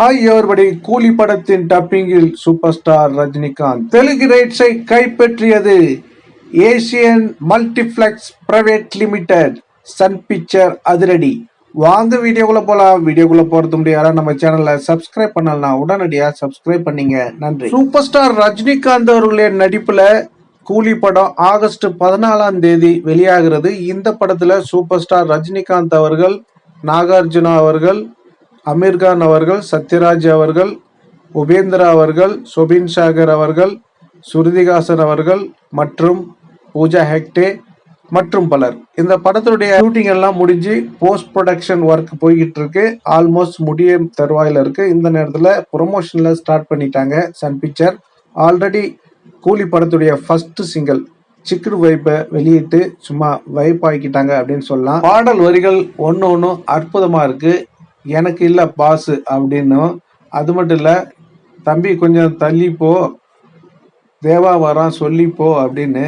Hi everybody Coolie படத்தின் டப்பிங்கில் super star Rajinikanth. Telugu ரைட்ஸை கைப்பற்றியது Asian multiplex private limited. Sun picture அதிரடி. வாங்க வீடியோக்குள்ள போலாம். வீடியோக்குள்ள போறது முடியாது? நம்ம சேனலை சப்ஸ்கிரைப் பண்ணலாம் உடனடியாக சப்ஸ்கிரைப் பண்ணீங்க. நன்றி. சூப்பர் ஸ்டார் ரஜினிகாந்த் அவர்களின் நடிப்புல கூலி படம் ஆகஸ்ட் பதினாலாம் தேதி வெளியாகிறது. இந்த படத்துல சூப்பர் ஸ்டார் ரஜினிகாந்த் அவர்கள் நாகார்ஜுனா அவர்கள் அமீர்கான் அவர்கள் சத்யராஜ் அவர்கள் உபேந்திரா அவர்கள் சுபின் சாகர் அவர்கள் சுருதிகாசன் அவர்கள் மற்றும் பூஜா ஹெக்டே மற்றும் பலர். இந்த படத்துடைய ஷூட்டிங் எல்லாம் முடிஞ்சு போஸ்ட் ப்ரொடக்ஷன் ஒர்க் போய்கிட்டு இருக்கு ஆல்மோஸ்ட் முடிய தருவாயில் இருக்கு. இந்த நேரத்தில் ப்ரொமோஷனில் ஸ்டார்ட் பண்ணிட்டாங்க சன் பிக்சர் ஆல்ரெடி கூலி படத்துடைய ஃபர்ஸ்ட் சிங்கிள் சிக்குடு வைப்பை வெளியிட்டு சும்மா வைப் ஆக்கிட்டாங்க அப்படின்னு சொல்லலாம். பாடல் வரிகள் ஒன்று ஒன்றும் அற்புதமாக இருக்குது எனக்கு இல்லை பாஸ் அப்படின்னும் அது மட்டும் இல்லை தம்பி கொஞ்சம் தள்ளிப்போ தேவா வரான் சொல்லி போ அப்படின்னு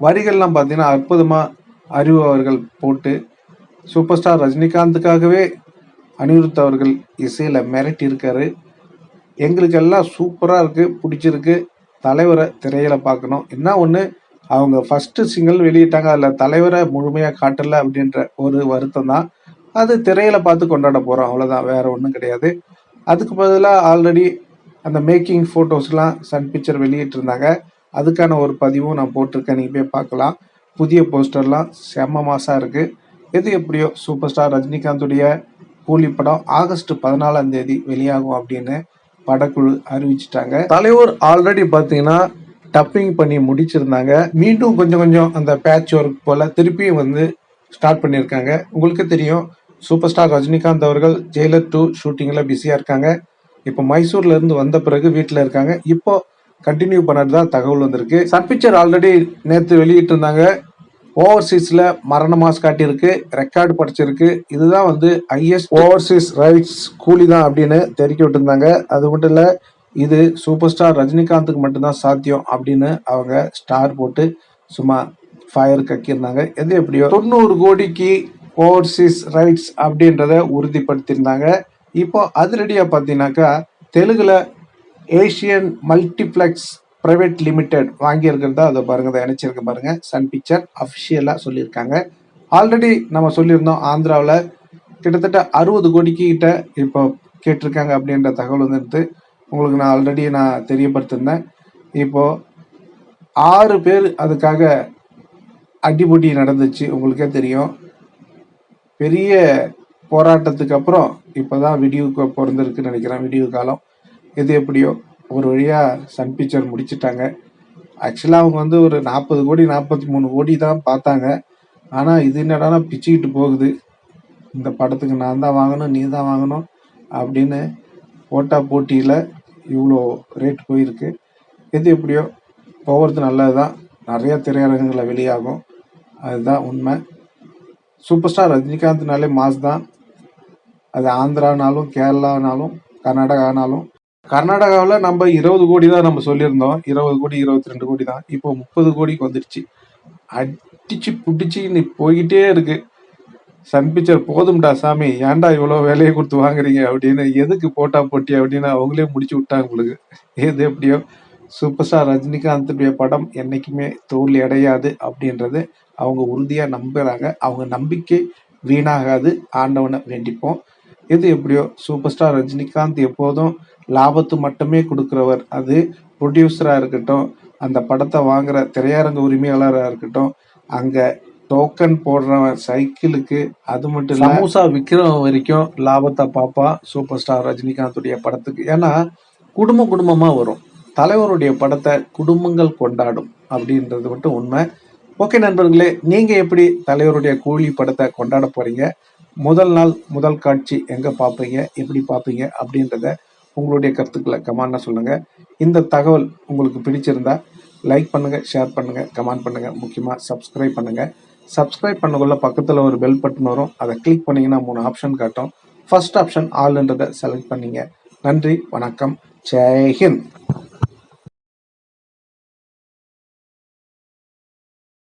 வரிகள்லாம் பார்த்தீங்கன்னா அற்புதமாக அறிவு அவர்கள் போட்டு சூப்பர் ஸ்டார் ரஜினிகாந்துக்காகவே அனிருத் அவர்கள் இசையில் மிரட்டி இருக்காரு. எங்களுக்கெல்லாம் சூப்பராக இருக்குது பிடிச்சிருக்கு. தலைவரை திரையில பார்க்கணும். என்ன ஒன்று அவங்க ஃபஸ்ட்டு சிங்கிள் வெளியிட்டாங்க அதில் தலைவரை முழுமையாக காட்டலை அப்படின்ற ஒரு வருத்தம் தான் அது திரையில பார்த்து கொண்டாட போகிறோம் அவ்வளோதான் வேற ஒன்றும் கிடையாது. அதுக்கு பதிலாக ஆல்ரெடி அந்த மேக்கிங் ஃபோட்டோஸ்லாம் சன் பிக்சர் வெளியிட்டிருந்தாங்க. அதுக்கான ஒரு பதிவும் நான் போட்டிருக்கேன். நீங்கள் போய் பார்க்கலாம். புதிய போஸ்டர்லாம் செம்ம மாசாக இருக்குது எது எப்படியோ சூப்பர் ஸ்டார் ரஜினிகாந்துடைய கூலி படம் ஆகஸ்ட் பதினாலாம் தேதி வெளியாகும் அப்படின்னு படக்குழு அறிவிச்சிட்டாங்க. தலைவர் ஆல்ரெடி பார்த்தீங்கன்னா டப்பிங் பண்ணி முடிச்சிருந்தாங்க. மீண்டும் கொஞ்சம் கொஞ்சம் அந்த பேட்ச் ஒர்க் போல திருப்பியும் வந்து ஸ்டார்ட் பண்ணியிருக்காங்க. உங்களுக்கு தெரியும் சூப்பர் ஸ்டார் ரஜினிகாந்த் அவர்கள் ஜெயிலர் டூ ஷூட்டிங்கில் பிஸியாக இருக்காங்க. இப்போ மைசூர்ல இருந்து வந்த பிறகு வீட்டில் இருக்காங்க. இப்போ கண்டினியூ பண்ணது தான் தகவல் வந்திருக்கு. சன் பிக்சர் ஆல்ரெடி நேற்று வெளியிட்டு இருந்தாங்க மரண மாஸ் காட்டியிருக்கு. ரெக்கார்டு படிச்சிருக்கு. இதுதான் வந்து ஐஎஸ் ஓவர்சீஸ் ரைட்ஸ் கூலி தான் அப்படின்னு தெரிவிக்க விட்டுருந்தாங்க. அது மட்டும் இல்லை இது சூப்பர் ஸ்டார் ரஜினிகாந்துக்கு மட்டும்தான் சாத்தியம் அப்படின்னு அவங்க ஸ்டார் போட்டு சும்மா ஃபயர் கக்கியிருந்தாங்க. எது எப்படியோ தொண்ணூறு கோடிக்கு கோர்சிஸ் ரைட்ஸ் அப்படின்றத உறுதிப்படுத்தியிருந்தாங்க. இப்போ அதிரடியாக பார்த்தீங்கன்னாக்கா தெலுங்குல ஏஷியன் மல்டிப்ளெக்ஸ் ப்ரைவேட் லிமிடெட் வாங்கியிருக்கிறதா அதை பாருங்க அதை இணைச்சிருக்க பாருங்க. சன் பிக்சர் அஃபிஷியலாக சொல்லியிருக்காங்க. ஆல்ரெடி நம்ம சொல்லியிருந்தோம் ஆந்திராவில் கிட்டத்தட்ட அறுபது கோடிக்கு கிட்ட இப்போ கேட்டிருக்காங்க அப்படின்ற தகவல் வந்துட்டு உங்களுக்கு நான் ஆல்ரெடி நான் தெரியப்படுத்திருந்தேன் இப்போ ஆறு பேர் அதுக்காக அடிபொடி நடந்துச்சு உங்களுக்கே தெரியும். பெரிய போராட்டத்துக்கு அப்புறம் இப்போதான் விடியுக்கு பிறந்திருக்குன்னு நினைக்கிறேன். விடிவு காலம். எது எப்படியோ ஒரு வழியாக சன் பிக்சர் முடிச்சிட்டாங்க. ஆக்சுவலாக அவங்க வந்து ஒரு நாற்பது கோடி நாற்பத்தி மூணு கோடி தான் பார்த்தாங்க. ஆனால் இது என்னடானா பிச்சுக்கிட்டு போகுது. இந்த படத்துக்கு நான் தான் வாங்கணும் நீ தான் வாங்கணும் அப்படின்னு போட்டா போட்டியில் இவ்வளோ ரேட் போயிருக்கு. எது எப்படியோ போகிறது நல்லது தான் நிறைய திரையரங்குகளில் வெளியாகும். அதுதான் உண்மை. சூப்பர் ஸ்டார் ரஜினிகாந்த்னாலே மாஸ் தான். அது ஆந்திரானாலும் கேரளானாலும் கர்நாடகானாலும். கர்நாடகாவில் நம்ம இருபது கோடி தான் நம்ம சொல்லியிருந்தோம். இருபது கோடி இருபத்தி ரெண்டு கோடி தான். இப்போ முப்பது கோடிக்கு வந்துடுச்சு. அடிச்சு பிடிச்சி நீ போய்கிட்டே இருக்கு. சன் பிக்சர் போதும்டா சாமி. ஏன்டா இவ்வளோ வேலையை கொடுத்து வாங்குறீங்க அப்படின்னு எதுக்கு போட்டா போட்டி அப்படின்னு அவங்களே முடிச்சு விட்டாங்க உங்களுக்கு எது எப்படியோ. சூப்பர் ஸ்டார் ரஜினிகாந்துடைய படம் என்னைக்குமே தோல்வி அடையாது அப்படின்றது அவங்க உறுதியாக நம்புகிறாங்க அவங்க நம்பிக்கை வீணாகாது. ஆண்டவனை வேண்டிப்போம். எது எப்படியோ சூப்பர் ஸ்டார் ரஜினிகாந்த் எப்போதும் லாபத்து மட்டுமே கொடுக்குறவர். அது ப்ரொடியூசராக இருக்கட்டும் அந்த படத்தை வாங்குற திரையரங்க உரிமையாளராக இருக்கட்டும் அங்கே டோக்கன் போடுறவன் சைக்கிளுக்கு அது மட்டும் இல்லை சமோசா விற்கிறவன் வரைக்கும் லாபத்தை பார்ப்பான் சூப்பர் ஸ்டார் ரஜினிகாந்துடைய படத்துக்கு. ஏன்னா குடும்ப குடும்பமாக வரும். தலைவருடைய படத்தை குடும்பங்கள் கொண்டாடும் அப்படின்றது மட்டும் உண்மை. ஓகே நண்பர்களே நீங்கள் எப்படி தலைவருடைய கூலி படத்தை கொண்டாட போகிறீங்க முதல் நாள் முதல் காட்சி எங்கே பார்ப்பீங்க? எப்படி பார்ப்பீங்க? அப்படின்றத உங்களுடைய கருத்துக்களை கமெண்ட்ல சொல்லுங்கள் இந்த தகவல் உங்களுக்கு பிடிச்சிருந்தா லைக் பண்ணுங்கள் ஷேர் பண்ணுங்கள் கமெண்ட் பண்ணுங்கள் முக்கியமாக சப்ஸ்கிரைப் பண்ணுங்கள் சப்ஸ்கிரைப் பண்ணக்குள்ள பக்கத்தில் ஒரு பெல் பட்டன் வரும். அதை கிளிக் பண்ணிங்கன்னா மூணு ஆப்ஷன் காட்டும். ஃபர்ஸ்ட் ஆப்ஷன் ஆல்ன்றதை செலக்ட் பண்ணிங்க. நன்றி வணக்கம். ஜெய்ஹிந்த்